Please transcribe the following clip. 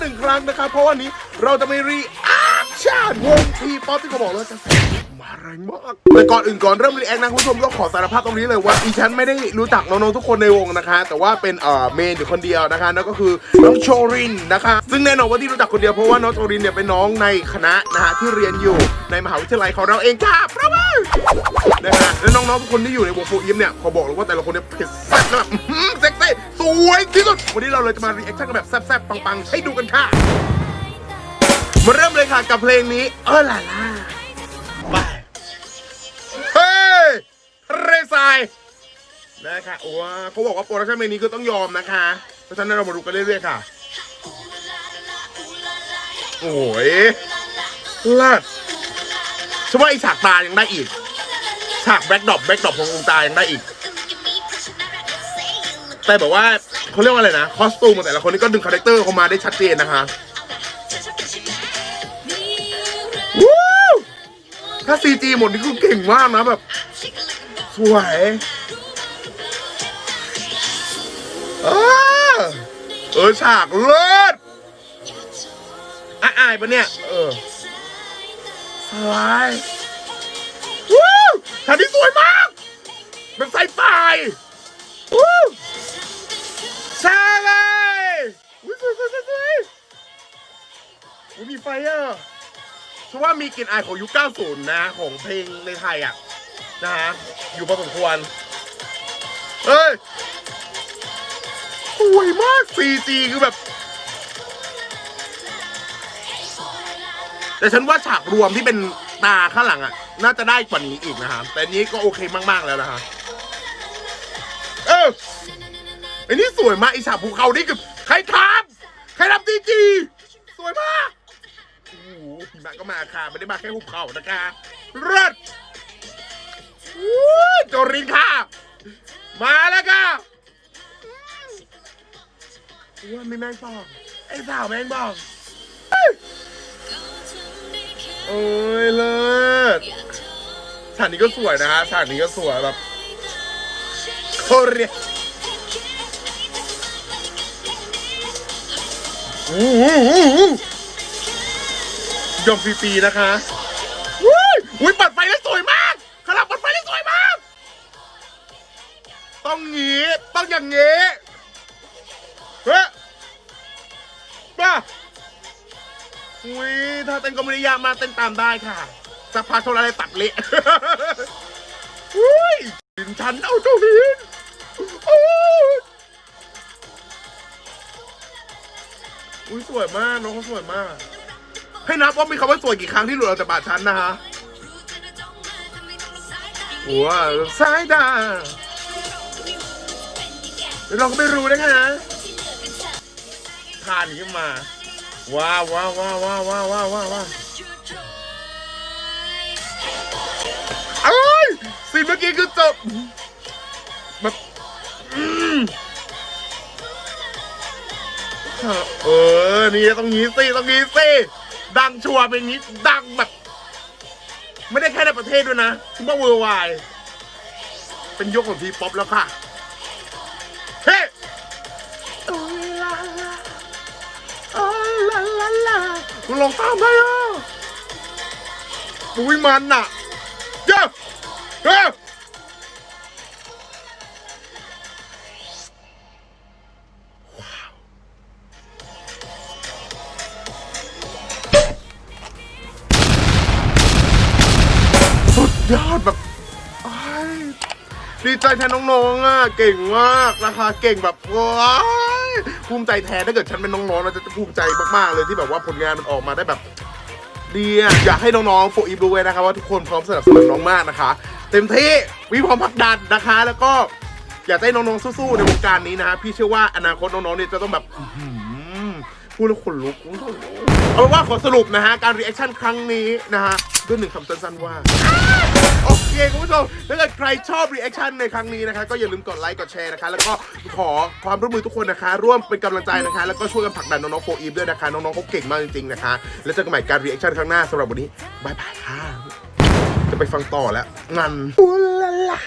หนึ่งครั้งนะครับ เพราะวันนี้เราจะไม่รีแอคชั่นวงทีป๊อปที่เขาบอกแล้วจะมาแรงมากแต่ก่อนอื่นก่อนเริ่มรีแอคนะคุณผู้ชมก็ขอสารภาพตรงนี้เลยว่าอีฉันไม่ได้รู้จักน้องๆทุกคนในวงนะคะ แต่ว่าเป็นเอ่อเมนอยู่คนเดียวนะคะนั่นก็คือน้องโชรินนะคะ ซึ่งแน่นอนว่าที่รู้จักคนเดียวเพราะว่าน้องโชรินเนี่ยเป็นน้องในคณะนะฮะที่เรียนอยู่ในมหาวิทยาลัยของเราเองค่ะปราะมานะฮะและน้องๆทุกคนที่อยู่ในวงโฟยิมเนี่ยขอบอกเลยว่าแต่ละคนเนี่ยเผ็ดแซ่บแบบ สวยที่สุด วันนี้เราเลยจะมารีแอคชั่นกันแบบแซ่บๆ ปังๆ ให้ดูกันค่ะ มาเริ่มเลยค่ะกับเพลงนี้ เออล่ะล่ะไปเฮ้ยเรซายนะคะว้าเขาบอกว่าโปรดักชั่นเพลงนี้คือต้องยอมนะคะ เพราะฉะนั้นเรามาดูกันเรื่อยๆค่ะ โอ้ยเลิศฉันว่าไอฉากตายังได้อีก ฉากแบ็กดรอปแบ็กดรอปขององค์ตายังได้อีก แต่แบบว่าเขาเรียกว่าอะไรนะ คอสตูมของแต่ละคนนี่ก็ดึงคาแรคเตอร์เข้ามาได้ชัดเจนนะคะวู้ถ้า CG หมดนี่คือเก่งมากนะแบบ สวยเออเออฉากเลิศอะอายปะเนี่ย เออสวยวู้ฉากนี้สวยมากแบบไซไฟวู้ ไฟอะฉันว่ามีกลิ่นอายของยุค 90 นะ ของเพลงในไทยอะ นะฮะ อยู่พอสมควรเอ้ย สวยมาก CG คือแบบ แต่ฉันว่าฉากรวมที่เป็นตาข้างหลังอะ น่าจะได้กว่านี้อีกนะฮะแต่นี้ก็โอเคมาก ๆ แล้วนะฮะ เออไอ้นี่สวยมากไอฉากภูเขานี่คือใครทำใครทำ CG สวยมาก หหิมะก็มาค่ะไม่ได้มาแค่หุบเขานะคะเลิศอู้โจรินค่ะ มาแล้วค่ะว่าไม่แมงปองไอ้สาวแมงปองเอ้ยโอ้ยเลิศฉากนี้ก็สวยนะฮะฉากนี้ก็สวยแบบโคเรียอู้หูหูหู ยอมฟรีๆนะคะวุ้ยอุ้ยปัดไฟได้สวยมากขางหลังปัดไฟได้สวยมาก ต้องงี้ต้องอย่างงี้เฮ้ยป้าอุ้ยถ้าเต้นก็ไม่ได้ยากมากเต้นตามได้ค่ะสักพักโทรอะไรตัดเละอุ้ยดินฉันเอาเจ้าหินโอ้ยอุ้ยสวยมากน้องเขาสวยมาก ให้นับว่ามีคำว่าสวยกี่ครั้งที่หลุดออกจากปากฉันนะฮะว้าวสายตาเราก็ไม่รู้นะคะทานขึ้นมา ว้าวว้าวว้าวว้าวว้าวว้าวว้าวว้าวเอ้ยซีนเมื่อกี้คือจบแบบอืมเออ นี่ต้องงี้สิ ต้องงี้สิ ดังชัวร์เป็นนี้ดังแบบ ไม่ได้แค่ในประเทศด้วยนะทุกว่าเวอร์ไวเป็นยกของทีป๊อปแล้วค่ะ เฮ้โอ้ยลาลาโอ้ยลาลาลาคุณลองตามได้อะอุ้ยมันอะเย้เฮ้สุ ยอดแบบอ้ายดีใจแทนน้องๆอะเก่งมากนะคะเก่งแบบว้ายภูมิใจแทนถ้าเกิดฉันเป็นน้องๆเราจะภูมิใจมากๆเลยที่แบบว่าผลงานมันออกมาได้แบบ ดีอะอยากให้น้องๆโฟอีฟรู้ไว้นะครับว่าทุกคนพร้อมสนับสนุนน้องมากนะคะ เต็มที่วิพร้อมผลักดันนะคะ แล้วก็อยากให้น้องๆสู้ๆในวงการนี้นะฮะพี่เชื่อว่าอนาคตน้องๆเนี่ยจะต้องแบบอื้อหือพูดแล้วขนลุกเอาเป็นว่าขอสรุปนะฮะการรีแอคชั่นครั้งนี้นะฮะ ด้วยหนึ่งคำสั้นๆว่า โอเคคุณผู้ชมถ้าเกิดใครชอบรีแอคชั่นในครั้งนี้นะคะก็อย่าลืมกดไลค์กดแชร์นะคะ แล้วก็ขอความร่วมมือทุกคนนะคะ ร่วมเป็นกำลังใจนะคะ แล้วก็ช่วยกันผลักดันน้องๆโฟอีฟด้วยนะคะ น้องๆเขาเก่งมากจริงๆนะคะ แล้วเจอกันใหม่การรีแอคชั่นครั้งหน้าสำหรับวันนี้บายบายค่ะจะไปฟังต่อแล้วงันอุลลา